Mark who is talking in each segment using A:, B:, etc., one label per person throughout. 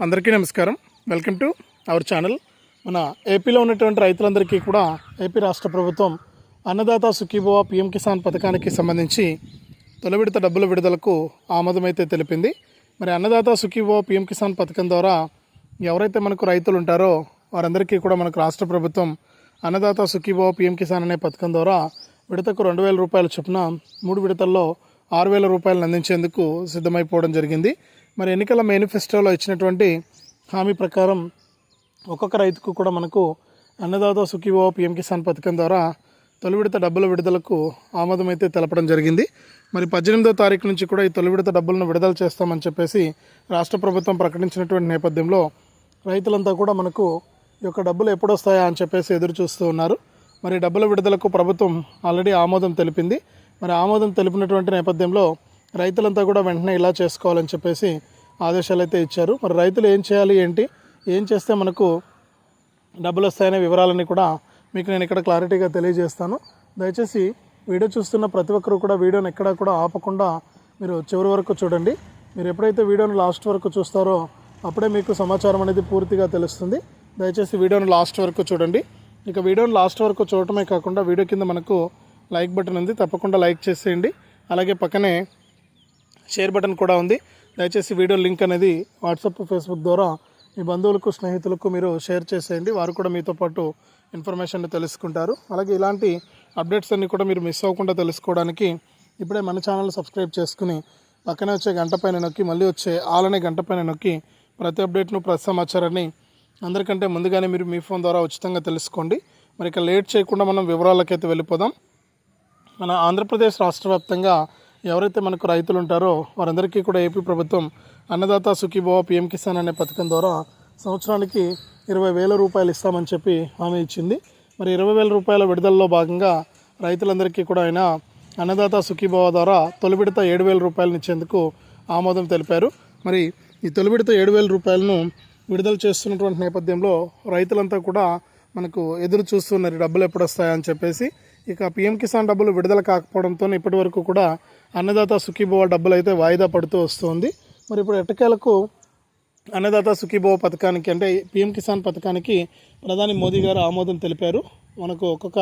A: అందరికీ నమస్కారం. Welcome to our channel మన ఏపీలో ఉన్నటువంటి రైతులందరికీ కూడా ఏపీ రాష్ట్ర ప్రభుత్వం అన్నదాత సుఖీభవ పిఎం కిసాన్ పథకానికి సంబంధించి తొలి విడత డబ్బుల విడుదలకు ఆమోదమైతే తెలిపింది. మరి అన్నదాత సుఖీభవ పిఎం కిసాన్ పథకం ద్వారా ఎవరైతే మనకు రైతులు ఉంటారో వారందరికీ కూడా మనకు రాష్ట్ర ప్రభుత్వం అన్నదాత సుఖీభవ పిఎం కిసాన్ అనే పథకం ద్వారా విడతకు రెండు వేల రూపాయల చొప్పున మూడు విడతల్లో ఆరు వేల రూపాయలను అందించేందుకు సిద్ధమైపోవడం జరిగింది. మరి ఎన్నికల మేనిఫెస్టోలో ఇచ్చినటువంటి హామీ ప్రకారం ఒక్కొక్క రైతుకు కూడా మనకు అన్నదాత సుఖీభవ పిఎం కిసాన్ పథకం ద్వారా తొలి విడత డబ్బుల విడుదలకు ఆమోదం అయితే తెలపడం జరిగింది. మరి పద్దెనిమిదో తారీఖు నుంచి కూడా ఈ తొలి విడత డబ్బులను విడుదల చేస్తామని చెప్పేసి రాష్ట్ర ప్రభుత్వం ప్రకటించినటువంటి నేపథ్యంలో రైతులంతా కూడా మనకు ఈ యొక్క డబ్బులు ఎప్పుడు వస్తాయా అని చెప్పేసి ఎదురు చూస్తూ ఉన్నారు. మరి డబ్బుల విడుదలకు ప్రభుత్వం ఆల్రెడీ ఆమోదం తెలిపింది. మరి ఆమోదం తెలిపినటువంటి నేపథ్యంలో రైతులంతా కూడా వెంటనే ఇలా చేసుకోవాలని చెప్పేసి ఆదేశాలు అయితే ఇచ్చారు. మరి రైతులు ఏం చేయాలి ఏంటి ఏం చేస్తే మనకు డబ్బులు వస్తాయనే వివరాలన్నీ కూడా మీకు నేను ఇక్కడ క్లారిటీగా తెలియజేస్తాను. దయచేసి వీడియో చూస్తున్న ప్రతి ఒక్కరు కూడా వీడియోని ఎక్కడా కూడా ఆపకుండా మీరు చివరి వరకు చూడండి. మీరు ఎప్పుడైతే వీడియోని లాస్ట్ వరకు చూస్తారో అప్పుడే మీకు సమాచారం అనేది పూర్తిగా తెలుస్తుంది. దయచేసి వీడియోని లాస్ట్ వరకు చూడండి. ఇక వీడియోని లాస్ట్ వరకు చూడటమే కాకుండా వీడియో కింద మనకు లైక్ బటన్ ఉంది. తప్పకుండా లైక్ చేసేయండి. అలాగే పక్కనే షేర్ బటన్ కూడా ఉంది. దయచేసి వీడియో లింక్ అనేది వాట్సాప్ ఫేస్బుక్ ద్వారా మీ బంధువులకు స్నేహితులకు మీరు షేర్ చేసేయండి. వారు కూడా మీతో పాటు ఇన్ఫర్మేషన్ తెలుసుకుంటారు. అలాగే ఇలాంటి అప్డేట్స్ అన్నీ కూడా మీరు మిస్ అవ్వకుండా తెలుసుకోవడానికి ఇప్పుడే మన ఛానల్ సబ్స్క్రైబ్ చేసుకుని పక్కనే వచ్చే గంట పైన నొక్కి మళ్ళీ వచ్చే ఆలనే గంట పైన నొక్కి ప్రతి అప్డేట్ను ప్రతి సమాచారాన్ని అందరికంటే ముందుగానే మీరు మీ ఫోన్ ద్వారా ఉచితంగా తెలుసుకోండి. మరి ఇక లేట్ చేయకుండా మనం వివరాలకైతే వెళ్ళిపోదాం. మన ఆంధ్రప్రదేశ్ రాష్ట్ర వ్యాప్తంగా ఎవరైతే మనకు రైతులు ఉంటారో వారందరికీ కూడా ఏపీ ప్రభుత్వం అన్నదాత సుఖీభవ పిఎం కిసాన్ అనే పథకం ద్వారా సంవత్సరానికి ఇరవై వేల రూపాయలు ఇస్తామని చెప్పి హామీ ఇచ్చింది. మరి ఇరవై వేల రూపాయల విడుదలలో భాగంగా రైతులందరికీ కూడా ఆయన అన్నదాత సుఖీభవ ద్వారా తొలి విడత ఏడు వేల రూపాయలను ఇచ్చేందుకు ఆమోదం తెలిపారు. మరి ఈ తొలి విడత ఏడు వేల రూపాయలను విడుదల చేస్తున్నటువంటి నేపథ్యంలో రైతులంతా కూడా మనకు ఎదురు చూస్తున్నారు డబ్బులు ఎప్పుడు వస్తాయని చెప్పేసి. ఇక పిఎం కిసాన్ డబ్బులు విడుదల కాకపోవడంతో ఇప్పటి వరకు కూడా అన్నదాత సుఖీభవ డబ్బులు అయితే వాయిదా పడుతూ వస్తుంది. మరి ఇప్పుడు ఎట్టకేలకు అన్నదాత సుఖీభవ పథకానికి అంటే పిఎం కిసాన్ పథకానికి ప్రధాని మోదీ గారు ఆమోదం తెలిపారు. మనకు ఒక్కొక్క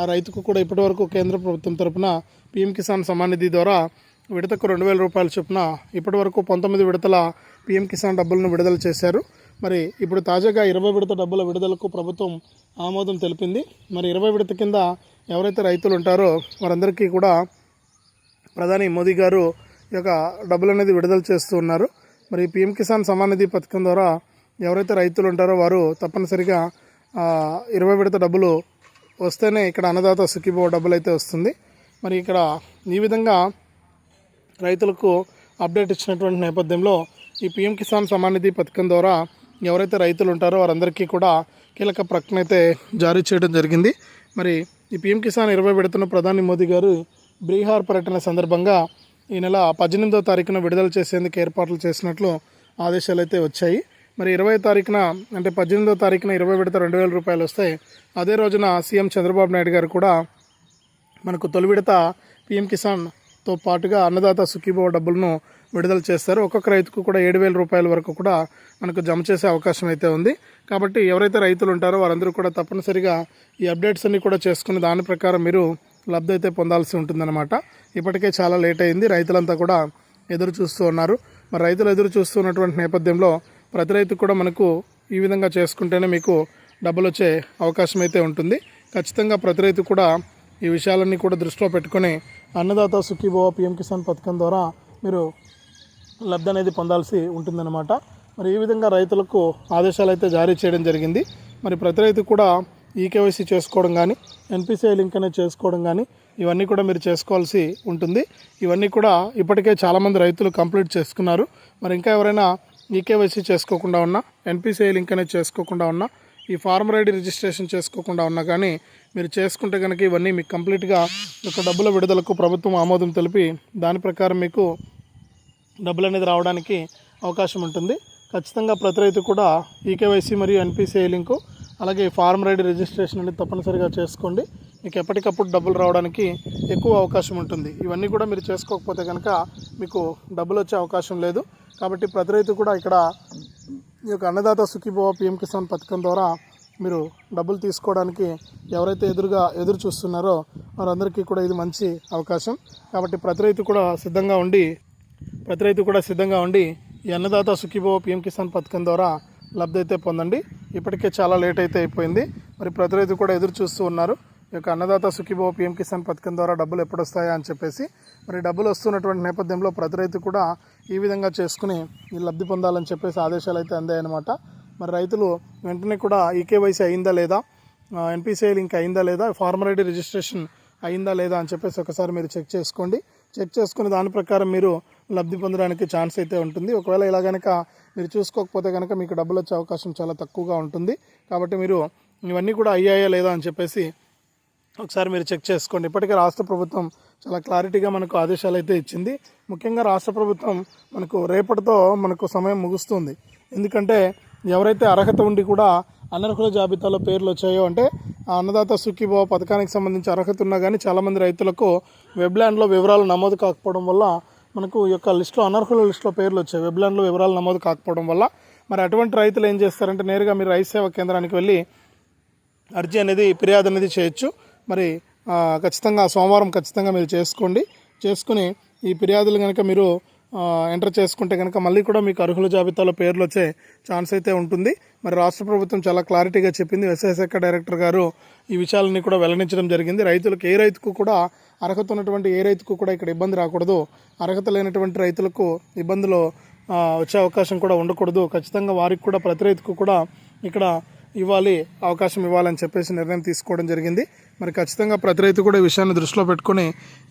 A: ఆ రైతుకు కూడా ఇప్పటివరకు కేంద్ర ప్రభుత్వం తరపున పిఎం కిసాన్ సమాన్ నిధి ద్వారా విడతకు రెండు వేల రూపాయల చొప్పున ఇప్పటివరకు పంతొమ్మిది విడతల పిఎం కిసాన్ డబ్బులను విడుదల చేశారు. మరి ఇప్పుడు తాజాగా ఇరవై విడత డబ్బుల విడుదలకు ప్రభుత్వం ఆమోదం తెలిపింది. మరి ఇరవై విడత కింద ఎవరైతే రైతులు ఉంటారో వారందరికీ కూడా ప్రధాని మోదీ గారు ఈ యొక్క డబ్బులు అనేది విడుదల చేస్తూ ఉన్నారు. మరి పిఎం కిసాన్ సమాన్ నిధి పథకం ద్వారా ఎవరైతే రైతులు ఉంటారో వారు తప్పనిసరిగా ఇరవై విడత డబ్బులు వస్తేనే ఇక్కడ అన్నదాత సుఖీభవ డబ్బులు అయితే వస్తుంది. మరి ఇక్కడ ఈ విధంగా రైతులకు అప్డేట్ ఇచ్చినటువంటి నేపథ్యంలో ఈ పిఎం కిసాన్ సమాన్ నిధి పథకం ద్వారా ఎవరైతే రైతులు ఉంటారో వారందరికీ కూడా కీలక ప్రకటన అయితే జారీ చేయడం జరిగింది. మరి ఈ పిఎం కిసాన్ ఇరవై విడతను ప్రధాని మోదీ గారు బీహార్ పర్యటన సందర్భంగా ఈ నెల పద్దెనిమిదవ తారీఖున విడుదల చేసేందుకు ఏర్పాట్లు చేసినట్లు ఆదేశాలు అయితే వచ్చాయి. మరి ఇరవై తారీఖున అంటే పద్దెనిమిదవ తారీఖున ఇరవై విడత రెండు వేల రూపాయలు వస్తాయి అదే రోజున సీఎం చంద్రబాబు నాయుడు గారు కూడా మనకు తొలి విడత పిఎం కిసాన్తో పాటుగా అన్నదాత సుఖీభవ డబ్బులను విడుదల చేస్తారు. ఒక్కొక్క రైతుకు కూడా ఏడు వేల రూపాయల వరకు కూడా మనకు జమ చేసే అవకాశం అయితే ఉంది. కాబట్టి ఎవరైతే రైతులు ఉంటారో వారందరూ కూడా తప్పనిసరిగా ఈ అప్డేట్స్ అన్నీ కూడా చేసుకుని దాని ప్రకారం మీరు లబ్ధి అయితే పొందాల్సి ఉంటుందన్నమాట. ఇప్పటికే చాలా లేట్ అయింది. రైతులంతా కూడా ఎదురు చూస్తూ ఉన్నారు. మరి రైతులు ఎదురు చూస్తున్నటువంటి నేపథ్యంలో ప్రతి రైతు కూడా మనకు ఈ విధంగా చేసుకుంటేనే మీకు డబ్బులు వచ్చే అవకాశం అయితే ఉంటుంది. ఖచ్చితంగా ప్రతి రైతు కూడా ఈ విషయాలన్నీ కూడా దృష్టిలో పెట్టుకొని అన్నదాత సుఖీభవ పిఎం కిసాన్ పథకం ద్వారా మీరు లబ్ధి అనేది పొందాల్సి ఉంటుందన్నమాట. మరి ఈ విధంగా రైతులకు ఆదేశాలు అయితే జారీ చేయడం జరిగింది. మరి ప్రతి రైతు కూడా ఈకేవైసీ చేసుకోవడం కానీ ఎన్పిసిఐ లింక్ అనేది చేసుకోవడం కానీ ఇవన్నీ కూడా మీరు చేసుకోవాల్సి ఉంటుంది. ఇవన్నీ కూడా ఇప్పటికే చాలామంది రైతులు కంప్లీట్ చేసుకున్నారు. మరి ఇంకా ఎవరైనా ఈకేవైసీ చేసుకోకుండా ఉన్నా ఎన్పిసిఐ లింక్ అనేది చేసుకోకుండా ఉన్నా ఈ ఫార్మర్ ఐడి రిజిస్ట్రేషన్ చేసుకోకుండా ఉన్నా కానీ మీరు చేసుకుంటే కనుక ఇవన్నీ మీకు కంప్లీట్గా ఒక డబ్బుల విడుదలకు ప్రభుత్వం ఆమోదం తెలిపి దాని ప్రకారం మీకు డబ్బులు అనేది రావడానికి అవకాశం ఉంటుంది. ఖచ్చితంగా ప్రతి రైతు కూడా ఈకేవైసీ మరియు ఎన్పిసిఐ లింకు అలాగే ఫార్మ్ రైడ్ రిజిస్ట్రేషన్ అనేది తప్పనిసరిగా చేసుకోండి. మీకు ఎప్పటికప్పుడు డబ్బులు రావడానికి ఎక్కువ అవకాశం ఉంటుంది. ఇవన్నీ కూడా మీరు చేసుకోకపోతే కనుక మీకు డబ్బులు వచ్చే అవకాశం లేదు. కాబట్టి ప్రతి రైతు కూడా ఇక్కడ ఈ యొక్క అన్నదాత సుఖీభవ పిఎం కిసాన్ పథకం ద్వారా మీరు డబ్బులు తీసుకోవడానికి ఎవరైతే ఎదురుగా ఎదురు చూస్తున్నారో వారందరికీ కూడా ఇది మంచి అవకాశం. కాబట్టి ప్రతి రైతు కూడా సిద్ధంగా ఉండి ప్రతి రైతు కూడా సిద్ధంగా ఉండి ఈ అన్నదాత సుఖీభవ పిఎం కిసాన్ పథకం ద్వారా లబ్ధి అయితే పొందండి. ఇప్పటికే చాలా లేట్ అయితే అయిపోయింది. మరి ప్రతి రైతు కూడా ఎదురు చూస్తూ ఉన్నారు. ఈ యొక్క అన్నదాత సుఖీభవ పిఎం కిసాన్ పథకం ద్వారా డబ్బులు ఎప్పుడు వస్తాయా అని చెప్పేసి మరి డబ్బులు వస్తున్నటువంటి నేపథ్యంలో ప్రతి రైతు కూడా ఈ విధంగా చేసుకుని ఈ లబ్ధి పొందాలని చెప్పేసి ఆదేశాలు అయితే అందాయన్నమాట. మరి రైతులు వెంటనే కూడా ఈకేవైసీ అయిందా లేదా? ఎన్పిసిఐ లింక్ అయిందా లేదా? ఫార్మర్ ఐడి రిజిస్ట్రేషన్ అయిందా లేదా అని చెప్పేసి ఒకసారి మీరు చెక్ చేసుకోండి. చెక్ చేసుకుని దాని ప్రకారం మీరు లబ్ధి పొందడానికి ఛాన్స్ అయితే ఉంటుంది. ఒకవేళ ఇలా కనుక మీరు చూసుకోకపోతే కనుక మీకు డబ్బులు వచ్చే అవకాశం చాలా తక్కువగా ఉంటుంది. కాబట్టి మీరు ఇవన్నీ కూడా అయ్యాయా లేదా అని చెప్పేసి ఒకసారి మీరు చెక్ చేసుకోండి. ఇప్పటికే రాష్ట్ర ప్రభుత్వం చాలా క్లారిటీగా మనకు ఆదేశాలు అయితే ఇచ్చింది. ముఖ్యంగా రాష్ట్ర ప్రభుత్వం మనకు రేపటితో మనకు సమయం ముగుస్తుంది. ఎందుకంటే ఎవరైతే అర్హత ఉండి కూడా అనర్హుల జాబితాలో పేర్లు వచ్చాయో అంటే అన్నదాత సుఖీభావ పథకానికి సంబంధించి అర్హత ఉన్నా కానీ చాలామంది రైతులకు వెబ్లాండ్లో వివరాలు నమోదు కాకపోవడం వల్ల మనకు ఈ యొక్క లిస్టులో అనర్హుల లిస్టులో పేర్లు వచ్చాయి. వెబ్లాండ్లో వివరాలు నమోదు కాకపోవడం వల్ల మరి అటువంటి రైతులు ఏం చేస్తారంటే నేరుగా మీరు రైతు సేవా కేంద్రానికి వెళ్ళి అర్జీ అనేది ఫిర్యాదు అనేది చేయొచ్చు. మరి ఖచ్చితంగా సోమవారం ఖచ్చితంగా మీరు చేసుకోండి. చేసుకుని ఈ ఫిర్యాదులు కనుక మీరు ఎంటర్ చేసుకుంటే కనుక మళ్ళీ కూడా మీకు అర్హుల జాబితాలో పేర్లు వచ్చే ఛాన్స్ అయితే ఉంటుంది. మరి రాష్ట్ర ప్రభుత్వం చాలా క్లారిటీగా చెప్పింది. వ్యవసాయ శాఖ డైరెక్టర్ గారు ఈ విషయాలన్నీ కూడా వెల్లడించడం జరిగింది. రైతులకు ఏ రైతుకు కూడా అర్హత ఉన్నటువంటి ఏ రైతుకు కూడా ఇక్కడ ఇబ్బంది రాకూడదు. అర్హత లేనటువంటి రైతులకు ఇబ్బందులు వచ్చే అవకాశం కూడా ఉండకూడదు. ఖచ్చితంగా వారికి కూడా ప్రతి రైతుకు కూడా ఇక్కడ ఇవ్వాలి అవకాశం ఇవ్వాలని చెప్పేసి నిర్ణయం తీసుకోవడం జరిగింది. మరి ఖచ్చితంగా ప్రతి రైతు కూడా ఈ విషయాన్ని దృష్టిలో పెట్టుకొని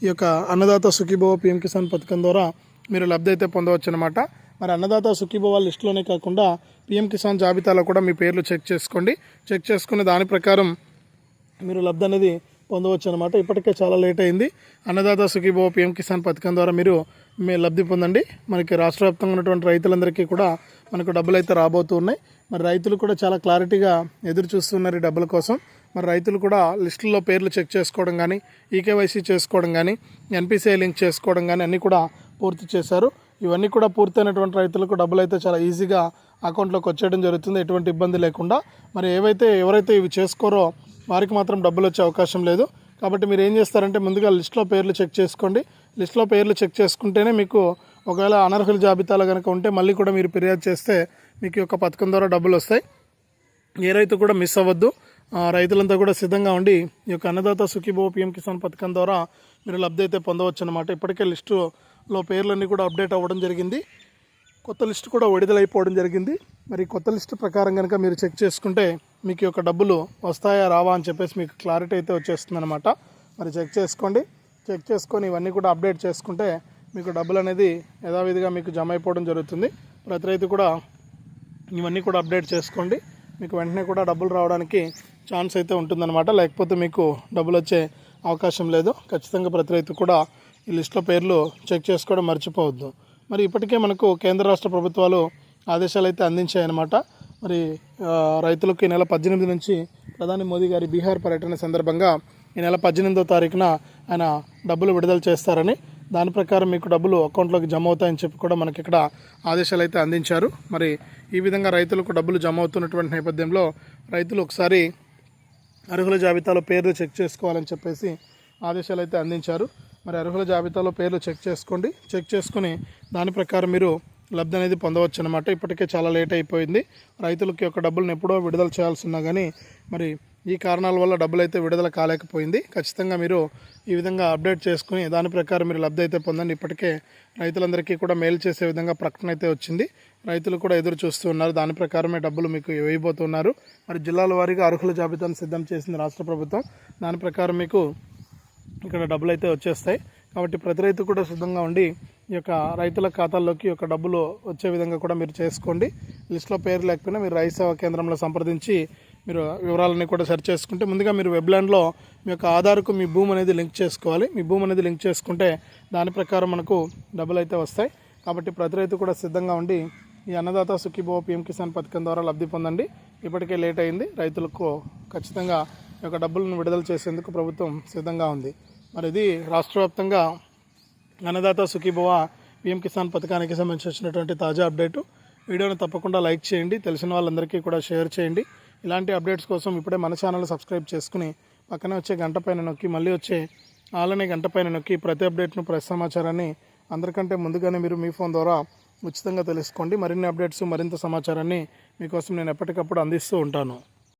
A: ఈ యొక్క అన్నదాత సుఖీభవ పిఎం కిసాన్ పథకం ద్వారా మీరు లబ్ధి అయితే పొందవచ్చు అనమాట మరి అన్నదాత సుఖీభవ లిస్టులోనే కాకుండా పిఎం కిసాన్ జాబితాలో కూడా మీ పేర్లు చెక్ చేసుకోండి. చెక్ చేసుకుని దాని ప్రకారం మీరు లబ్ధి అనేది పొందవచ్చు అనమాట ఇప్పటికే చాలా లేట్ అయింది. అన్నదాత సుఖీభవ పిఎం కిసాన్ పథకం ద్వారా మీరు మీ లబ్ధి పొందండి. మనకి రాష్ట్ర వ్యాప్తంగా ఉన్నటువంటి రైతులందరికీ కూడా మనకు డబ్బులు అయితే రాబోతూ ఉన్నాయి. మరి రైతులు కూడా చాలా క్లారిటీగా ఎదురు చూస్తున్నారు ఈ డబ్బుల కోసం. మరి రైతులు కూడా లిస్టుల్లో పేర్లు చెక్ చేసుకోవడం కానీ ఈకేవైసీ చేసుకోవడం కానీ ఎన్పిసిఐ లింక్ చేసుకోవడం కానీ అన్నీ కూడా పూర్తి చేశారు. ఇవన్నీ కూడా పూర్తయినటువంటి రైతులకు డబ్బులు అయితే చాలా ఈజీగా అకౌంట్లోకి వచ్చేయడం జరుగుతుంది. ఎటువంటి ఇబ్బంది లేకుండా. మరి ఏవైతే ఎవరైతే ఇవి చేసుకోరో వారికి మాత్రం డబ్బులు వచ్చే అవకాశం లేదు. కాబట్టి మీరు ఏం చేస్తారంటే ముందుగా లిస్ట్లో పేర్లు చెక్ చేసుకోండి. లిస్ట్లో పేర్లు చెక్ చేసుకుంటేనే మీకు ఒకవేళ అనర్హుల జాబితాలో కనుక ఉంటే మళ్ళీ కూడా మీరు ఫిర్యాదు చేస్తే మీకు యొక్క పథకం ద్వారా డబ్బులు వస్తాయి. ఏ రైతు కూడా మిస్ అవ్వద్దు. ఆ, రైతులంతా కూడా సిద్ధంగా ఉండి ఈ యొక్క అన్నదాత సుఖీభో పిఎం కిసాన్ పథకం ద్వారా మీరు లబ్ధి అయితే పొందవచ్చు అనమాట ఇప్పటికే లిస్టులో పేర్లన్నీ కూడా అప్డేట్ అవ్వడం జరిగింది. కొత్త లిస్టు కూడా విడుదలైపోవడం జరిగింది. మరి కొత్త లిస్టు ప్రకారం కనుక మీరు చెక్ చేసుకుంటే మీకు యొక్క డబ్బులు వస్తాయా రావా అని చెప్పేసి మీకు క్లారిటీ అయితే వచ్చేస్తుంది అనమాట మరి చెక్ చేసుకోండి. చెక్ చేసుకొని ఇవన్నీ కూడా అప్డేట్ చేసుకుంటే మీకు డబ్బులు అనేది యథావిధిగా మీకు జమ అయిపోవడం జరుగుతుంది. ప్రతి రైతు కూడా ఇవన్నీ కూడా అప్డేట్ చేసుకోండి. మీకు వెంటనే కూడా డబ్బులు రావడానికి ఛాన్స్ అయితే ఉంటుందన్నమాట. లేకపోతే మీకు డబ్బులు వచ్చే అవకాశం లేదు. ఖచ్చితంగా ప్రతి రైతు కూడా ఈ లిస్టులో పేర్లు చెక్ చేసుకోవడం మర్చిపోవద్దు. మరి ఇప్పటికే మనకు కేంద్ర రాష్ట్ర ప్రభుత్వాలు ఆదేశాలు అయితే అందించాయన్నమాట. మరి రైతులకు ఈ నెల పద్దెనిమిది నుంచి ప్రధాని మోదీ గారి బీహార్ పర్యటన సందర్భంగా ఈ నెల పద్దెనిమిదో తారీఖున ఆయన డబ్బులు విడుదల చేస్తారని దాని ప్రకారం మీకు డబ్బులు అకౌంట్లోకి జమ అవుతాయని చెప్పి కూడా మనకి ఇక్కడ ఆదేశాలు అయితే అందించారు. మరి ఈ విధంగా రైతులకు డబ్బులు జమ అవుతున్నటువంటి నేపథ్యంలో రైతులు ఒకసారి అర్హుల జాబితాలో పేర్లు చెక్ చేసుకోవాలని చెప్పేసి ఆదేశాలు అయితే అందించారు. మరి అర్హుల జాబితాలో పేర్లు చెక్ చేసుకోండి. చెక్ చేసుకుని దాని ప్రకారం మీరు లబ్ధి అనేది పొందవచ్చు అనమాట ఇప్పటికే చాలా లేట్ అయిపోయింది. రైతులకి యొక్క డబ్బులను ఎప్పుడో విడుదల చేయాల్సి ఉన్నా కానీ మరి ఈ కారణాల వల్ల డబ్బులు అయితే విడుదల కాలేకపోయింది. ఖచ్చితంగా మీరు ఈ విధంగా అప్డేట్ చేసుకుని దాని ప్రకారం మీరు లబ్ధి అయితే పొందండి. ఇప్పటికే రైతులందరికీ కూడా మేలు చేసే విధంగా ప్రకటన అయితే వచ్చింది. రైతులు కూడా ఎదురు చూస్తూ ఉన్నారు. దాని ప్రకారమే డబ్బులు మీకు వేయబోతున్నారు. మరి జిల్లాల వారీగా అర్హుల జాబితాను సిద్ధం చేసింది రాష్ట్ర ప్రభుత్వం. దాని ప్రకారం మీకు ఇక్కడ డబ్బులు అయితే వచ్చేస్తాయి. కాబట్టి ప్రతి రైతు కూడా సిద్ధంగా ఉండి ఈ యొక్క రైతుల ఖాతాల్లోకి యొక్క డబ్బులు వచ్చే విధంగా కూడా మీరు చేసుకోండి. లిస్ట్లో పేరు లేకపోయినా మీరు రైతు సేవా కేంద్రంలో సంప్రదించి మీరు వివరాలన్నీ కూడా సెర్చ్ చేసుకుంటే ముందుగా మీరు వెబ్లాండ్లో మీ యొక్క ఆధార్కు మీ భూమి అనేది లింక్ చేసుకోవాలి. మీ భూమి అనేది లింక్ చేసుకుంటే దాని ప్రకారం మనకు డబ్బులు అయితే వస్తాయి. కాబట్టి ప్రతి రైతు కూడా సిద్ధంగా ఉండి ఈ అన్నదాత సుఖీభవ పిఎం కిసాన్ పథకం ద్వారా లబ్ధి పొందండి. ఇప్పటికే లేట్ అయింది. రైతులకు ఖచ్చితంగా ఈ యొక్క డబ్బులను విడుదల చేసేందుకు ప్రభుత్వం సిద్ధంగా ఉంది. మరి ఇది రాష్ట్ర వ్యాప్తంగా అన్నదాత సుఖీభవ పిఎం కిసాన్ పథకానికి సంబంధించి వచ్చినటువంటి తాజా అప్డేటు. వీడియోని తప్పకుండా లైక్ చేయండి తెలిసిన వాళ్ళందరికీ కూడా షేర్ చేయండి. ఇలాంటి అప్డేట్స్ కోసం ఇప్పుడే మన ఛానల్ సబ్స్క్రైబ్ చేసుకుని పక్కనే వచ్చే గంట పైన నొక్కి మళ్ళీ వచ్చే ఆలనే గంట పైన నొక్కి ప్రతి అప్డేట్ను ప్రతి సమాచారాన్ని అందరికంటే ముందుగానే మీరు మీ ఫోన్ ద్వారా ఉచితంగా తెలుసుకోండి. మరిన్ని అప్డేట్స్ మరింత సమాచారాన్ని మీకోసం నేను ఎప్పటికప్పుడు అందిస్తూ ఉంటాను.